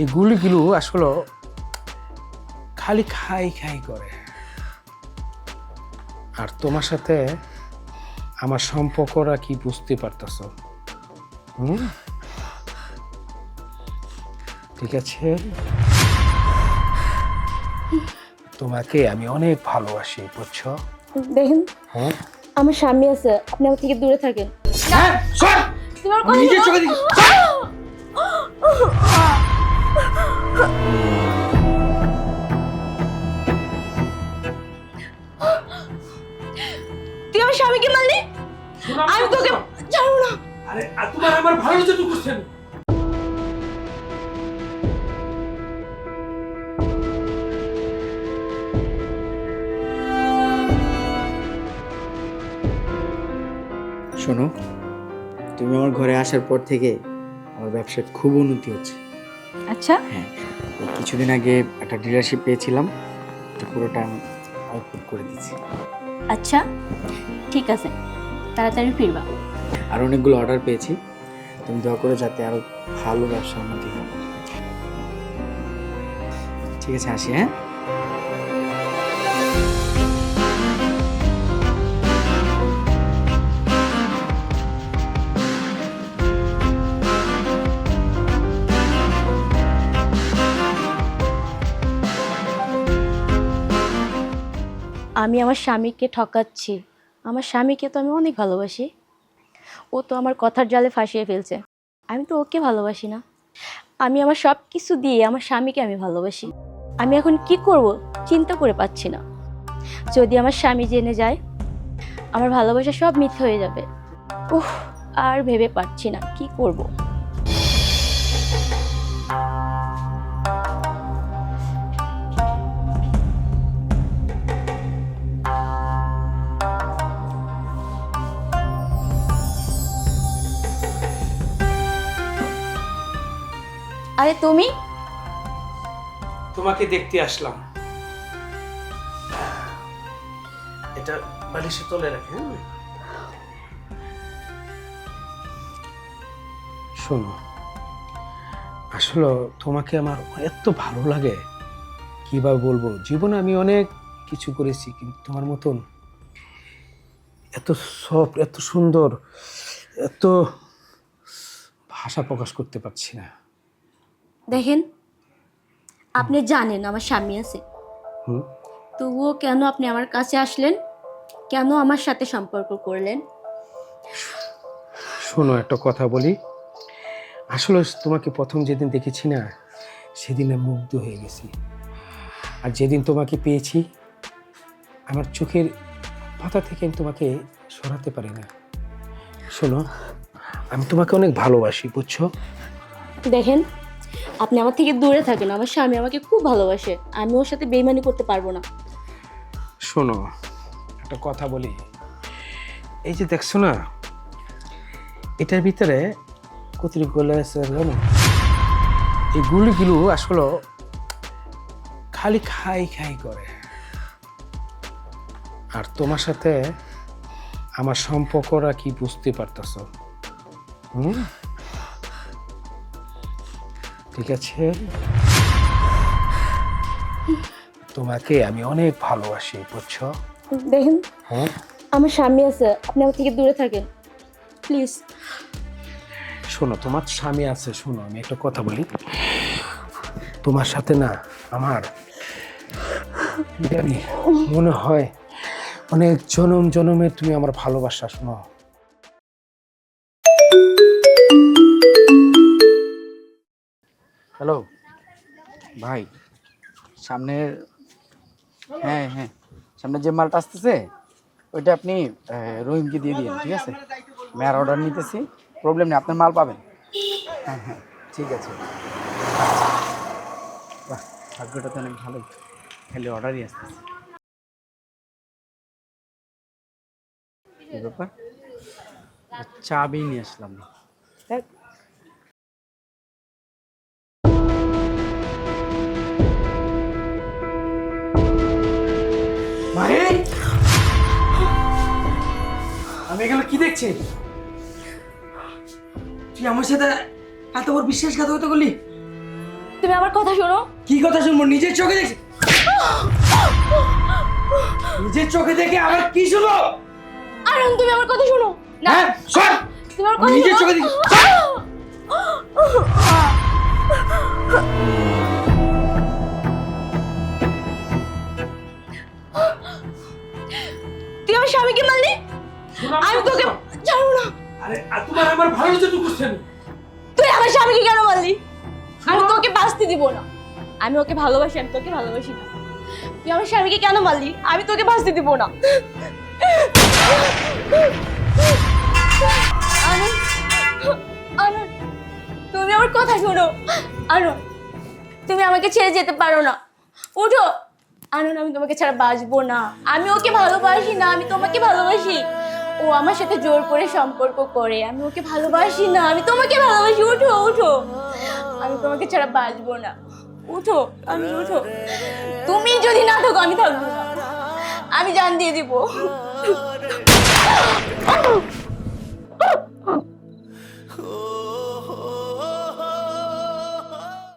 এই গুলিগুলো আসলে খালি খাই খাই করে। আর তোমার সাথে আমার সম্পর্করা কি বুঝতে পারতেছ? ঠিক আছে? তোমাকে আমি অনেক ভালোবাসি বুঝছ? দেখেন হ্যাঁ? আমার স্বামী আছে আপনি আমার থেকে দূরে থাকেন। হ্যাঁ সর! তোমার নিজের চোখে দেখি। তুই আমার স্বামীকে মারলি? আমি তোকে ছাড়বো না। আরে আর তোমার আমার ভালো যেটুকু বুঝছেন শোনো তুমি আমার ঘরে আসার পর থেকে আমার ব্যবসায় খুব উন্নতি হচ্ছে। আচ্ছা। হ্যাঁ কিছুদিন আগে একটা ডিলারশিপ পেয়েছিলাম তো পুরোটা আমি আউটপুট করে দিচ্ছি। আচ্ছা ঠিক আছে তাড়াতাড়ি ফিরবা। আর অনেকগুলো অর্ডার পেয়েছি। তুমি দোয়া করে যাতে আরও ভালো ব্যবসা উন্নতি হয়। ঠিক আছে আসি হ্যাঁ? আমি আমার স্বামীকে ঠকাচ্ছি। আমার স্বামীকে তো আমি অনেক ভালোবাসি। ও তো আমার কথার জালে ফাঁসিয়ে ফেলছে। আমি তো ওকে ভালোবাসি না। আমি আমার সব কিছু দিয়ে আমার স্বামীকে আমি ভালোবাসি। আমি এখন কি করব চিন্তা করে পাচ্ছি না। যদি আমার স্বামী জেনে যায়, আমার ভালোবাসা সব মিথ্যে হয়ে যাবে। উফ, আর ভেবে পাচ্ছি না কি করব। আরে তুমি? তোমাকে দেখতে আসলাম। এটা বালিশে তলে রাখে হ্যাঁ? শোনো আসলে তোমাকে আমার এত ভালো লাগে কীভাবে বলব? জীবনে আমি অনেক কিছু করেছি কিন্তু তোমার মতন এত সফট এত সুন্দর এত ভাষা প্রকাশ করতে পারছি না। দেখেন আপনি জানেন আমার স্বামী আছে। হুম। তবুও কেন আপনি আমার কাছে আসলেন? কেন আমার সাথে সম্পর্ক করলেন? শোনো একটা কথা বলি। আসলে তোমাকে প্রথম যেদিন দেখেছি না সেদিন আমি মুগ্ধ হয়ে গেছি। আর যেদিন তোমাকে পেয়েছি আমার চোখের পাতা থেকে আমি তোমাকে সরাতে পারি না। শোনো আমি তোমাকে অনেক ভালোবাসি বুঝছ? দেখেন আপনি আমার থেকে দূরে থাকেন, আমার স্বামী আমাকে খুব ভালোবাসে, আমি ওর সাথে বেইমানি করতে পারব না। শোনো, একটা কথা বলি। এই যে দেখছ না, এটার ভিতরে কতটি গুলো আছে জানো? এই গুলিগুলো আসলে খালি খাই খাই করে। আর তোমার সাথে আমার সম্পর্করা কি বুঝতে পারতেছ? হুম? ঠিক আছে? তোমাকে আমি অনেক ভালোবাসি বুঝছ? দেখেন হ্যাঁ? আমার স্বামী আছে আপনি আমার থেকে দূরে থাকেন। প্লিজ শোনো তোমার স্বামী আছে শোনো আমি একটা কথা বলি। তোমার সাথে না আমার জানি মনে হয় অনেক জনম জনমের তুমি আমার ভালোবাসা শোনো। হ্যালো? ভাই সামনের হ্যাঁ হ্যাঁ সামনে যে মালটা আসতেছে, ওইটা আপনি রহিমকে দিয়ে দিন ঠিক আছে? মেয়ার অর্ডার নিতেছি প্রবলেম নেই, আপনার মাল পাবেন। হ্যাঁ হ্যাঁ ঠিক আছে। ভাগ্যটা তো অনেক ভালোই। খালি অর্ডারই আসতেছে। ব্যাপার? চাবি নিয়ে আসলাম। না আমি এগুলো কি দেখছি? তুই আমার সাথে এত বড় বিশ্বাসঘাতকতা করলি? তুমি আমার কথা শোনো। কি কথা শুনব? নিজের চোখে দেখছি। নিজের চোখে দেখে আবার কি শুনব? আরন তুমি আমার কথা শোনো। না। হ্যাঁ সর তুমি আমার কথা নিজের চোখে দেখি তোমার আমার ভালো জন্য বুঝছেন তুই আমার স্বামীকে কেন মারলি? আমি তোকে বাঁচতে দিব না। আমি ওকে ভালোবাসি আমি তোকে ভালোবাসি না। তুই আমার স্বামীকে কেন মারলি? আমি তোকে বাঁচতে দিব না। আনন্দ তুমি আমার কথা শোনো। আনন্দ তুমি আমাকে ছেড়ে যেতে পারো না। উঠো। আনন্দ আমি তোমাকে ছাড়া বাঁচবো না। আমি ওকে ভালোবাসি না আমি তোমাকে ভালোবাসি। ও আমার সাথে জোর করে সম্পর্ক করে। আমি ওকে ভালোবাসি না। আমি তোমাকে ভালোবাসি। উঠো উঠো। আমি তোমাকে ছাড়া বাঁচবো না। উঠো, আমি উঠো। তুমি যদি না থাকো, আমি থাকব না। আমি জান দিয়ে দিব।